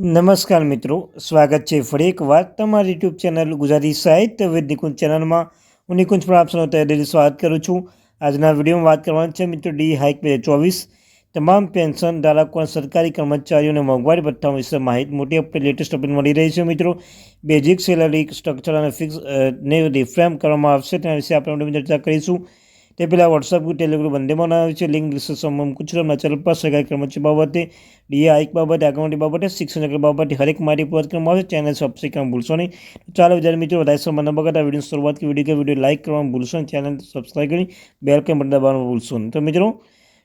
નમસ્કાર મિત્રો, સ્વાગત છે ફરી એકવાર તમારી યુટ્યુબ ચેનલ ગુજરાતી સાહિત્ય વિદ નિકુંજ ચેનલમાં. હું નિકુંજ પણ આપ સૌનું સ્વાગત કરું છું. આજના વિડીયોમાં વાત કરવાની છે મિત્રો ડી હાઇક બે ચોવીસ. તમામ પેન્શન, ધારકો અને સરકારી કર્મચારીઓને મોંઘવારી ભથ્થા વિશે માહિતી મોટી અપડેટ લેટેસ્ટ અપડેટ મળી રહી છે મિત્રો. બેઝિક સેલરી સ્ટ્રક્ચર અને ફિક્સ ને રિફ્રેમ કરવામાં આવશે. તેના વિશે આપણે ચર્ચા કરીશું. તે પહેલાં વોટ્સઅપ ગ્રુપ ટેલિગ્રુપ બંનેમાં આવે છે. લિંક છું. તમને ચેનલ પર સગાઈ કર્મચારી બાબતે. ડીએ આઈક બાબતે આગમની બાબતે, શિક્ષણ બાબતે હરેક મારી પૂરત કરવામાં આવશે ચેનલ સબસ્ક્રાઈબ કરવાનું ભૂલશો નહીં. ચાલો વિદ્યાર્થી મિત્રો, વધારે સમય ન બગાડતા વીડિયો શરૂઆત કે વીડિયો કે વીડિયો લાઇક કરવાનું ભૂલશો ચેનલ સબસ્ક્રાઈબ કરી બેલ કે બટન દબાવવાનું ભૂલશો નહીં. તો મિત્રો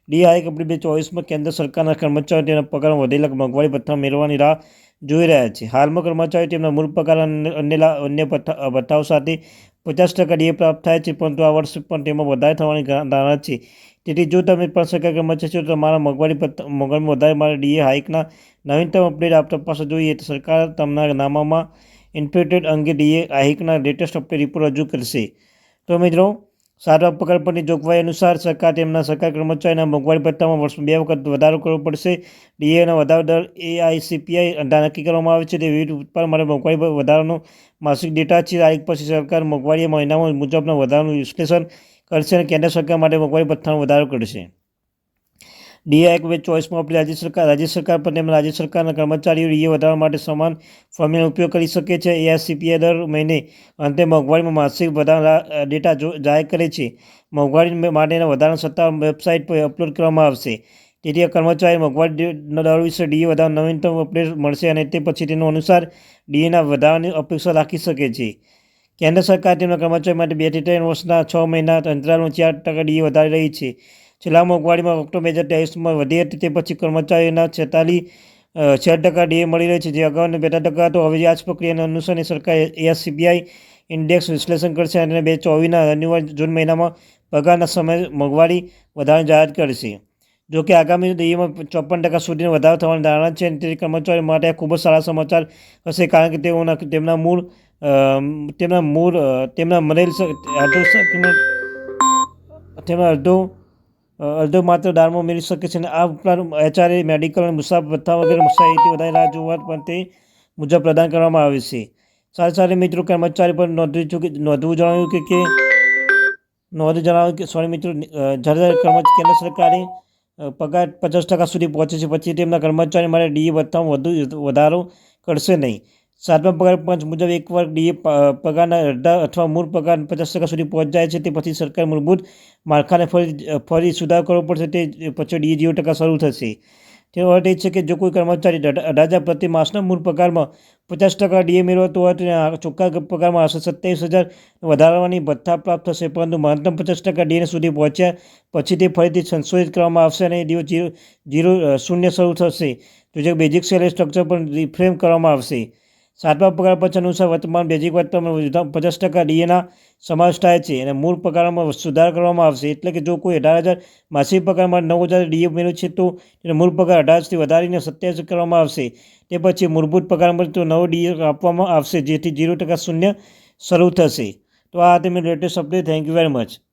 ડી આઈ કંપની બે ચોવીસમાં કેન્દ્ર સરકારના કર્મચારીઓ તેના પગારમાં વધેલા મોંઘવારી ભથ્થા મેળવવાની રાહ જોઈ રહ્યા છે. હાલમાં કર્મચારીઓ તેમના મૂળ પગાર અને અન્ય અન્ય ભથ્થાઓ સાથે પચાસ ટકા ડીએ પ્રાપ્ત થાય છે, પરંતુ આ વર્ષે પણ તેમાં વધારે થવાની ધારણા છે. તેથી જો તમે પણ સરકાર કર્મચારી છો, તો તમારા મોંઘવારી મોંઘવારી વધારે મારે ડીએ હાઇકના નવીનતમ અપડેટ આપ તપાસ જોઈએ. તો સરકાર તમના નામામાં ઇન્ફ્લેટેડ અંગે ડીએ હાઇકના લેટેસ્ટ અપડેટ રિપોર્ટ રજૂ કરશે. તો મિત્રો સારવાર પગાર જોગવાઈ અનુસાર સરકાર તેમના સરકાર કર્મચારીના મોંઘવારી ભથ્થામાં વર્ષમાં બે વખત વધારો કરવો પડશે. ડીએનો વધારો દર એઆઈસીપીઆઈ નક્કી કરવામાં આવે છે. તે વિવિધ ઉત્પાદન માટે મોંઘવારી વધારાનો માસિક ડેટા છે. તારીખ પછી સરકાર મોંઘવારી મહિનામાં મુજબના વધારાનું વિશ્લેષણ કરશે અને કેન્દ્ર સરકાર માટે મોંઘવારી ભથ્થાનો વધારો કરશે. ડીએ એક બે ચોઈસમાં આપણી રાજ્ય સરકાર રાજ્ય સરકાર પર તેમના રાજ્ય સરકારના કર્મચારીઓ ડીએ વધારવા માટે સમાન ફોર્મ્યુલાનો ઉપયોગ કરી શકે છે. એઆરસીપીએ દર મહિને અંતે મોંઘવારીમાં માસિક વધારા ડેટા જાહેર કરે છે. મોંઘવારી માટેના વધારાના સત્તા વેબસાઇટ પર અપલોડ કરવામાં આવશે. તેથી કર્મચારી મોંઘવારી દર વિશે ડીએ વધારો નવીનતમ અપડેટ મળશે અને તે પછી તેનો અનુસાર ડીએના વધારાની અપેક્ષા રાખી શકે છે. કેન્દ્ર સરકાર તેમના કર્મચારી માટે બેથી ત્રણ વર્ષના છ મહિના અંતરાલમાં ચાર ટકા ડીએ વધારી રહી છે. છેલ્લા મોંઘવારીમાં ઓક્ટોબર બે હજાર ત્રેવીસમાં વધી હતી, તે પછી કર્મચારીઓના છેતાલીસ છ ટકા ડીએ મળી રહી છે. જે અગાઉના બેટા ટકા હતો હવે આ જ પ્રક્રિયાને અનુસરીને સરકાર એએસસીબીઆઈ ઇન્ડેક્સ વિશ્લેષણ કરશે અને બે ચોવીસના શનિવાર જૂન મહિનામાં પગારના સમય મોંઘવારી વધારાની જાહેરાત કરશે. જો કે આગામી ડીએમાં ચોપન ટકા સુધીનો વધારો થવાની ધારણા છે અને તે કર્મચારીઓ માટે ખૂબ જ સારા સમાચાર હશે કારણ કે તેઓના, તેમના મૂળ તેમના મૂળ તેમના મરેલ તેમના અડધો અડધો માત્ર દાળમાં મેળવી શકે છે અને આ ઉપરાંત એચઆરએ, મેડિકલ અને મુસાફર ભથ્થા વગેરે સાહિત્ય વધારે રાહ જોવા પણ તે મુજબ પ્રદાન કરવામાં આવે છે. સાથે સાથે મિત્રો કર્મચારી પર નોંધવું ચૂકી નોંધવું જણાવ્યું કે કે નોંધ જણાવ્યું કે સોરી મિત્રો જ્યારે કર્મચારી કેન્દ્ર સરકારે પગાર પચાસ ટકા સુધી પહોંચે છે, પછી તેમના કર્મચારી માટે ડીએ ભથ્થામાં વધુ, વધારો કરશે નહીં. સાતમા પગાર પંચ મુજબ એક વર્ગ ડીએ પગારના અડધા અથવા મૂળ પગાર પચાસ ટકા સુધી પહોંચ જાય છે, તે પછી સરકાર મૂળભૂત માળખાને ફરી ફરી સુધાર કરવો પડશે, તે પછી ડીએ જીરો ટકા શરૂ થશે. તેનો અર્થ એ છે કે જો કોઈ કર્મચારી અઢાર હજાર પ્રતિ માસના મૂળ પગારમાં પચાસ ટકા ડીએ મેળવતો હોય, તો ચોખ્ખા પગારમાં આશરે સત્યાવીસ હજાર વધારવાની ભથ્થા પ્રાપ્ત થશે, પરંતુ મહત્તમ પચાસ ટકા ડીએ સુધી પહોંચ્યા પછી તે ફરીથી સંશોધિત કરવામાં આવશે અને ડીઓ જીરો જીરો શૂન્ય શરૂ થશે. તો જે બેઝિક સેલરી સ્ટ્રક્ચર પણ રિફ્રેમ કરવામાં આવશે. સાતમા પગાર પંચ અનુસાર વર્તમાન બેઝિક વર્તમાન પચાસ ટકા ડીએના સમાવેશ થાય છે અને મૂળ પગારમાં સુધાર કરવામાં આવશે. એટલે કે જો કોઈ અઢાર હજાર માસિક પગારમાં નવ હજાર ડીએ મેળવે છે, તો તેને મૂળ પગાર અઢારથી વધારીને સત્યાવીસ કરવામાં આવશે. તે પછી મૂળભૂત પગારમાં તો નવો ડીએ આપવામાં આવશે, જેથી જીરો ટકા શૂન્ય શરૂ થશે. તો આ તમે latest update thank you very much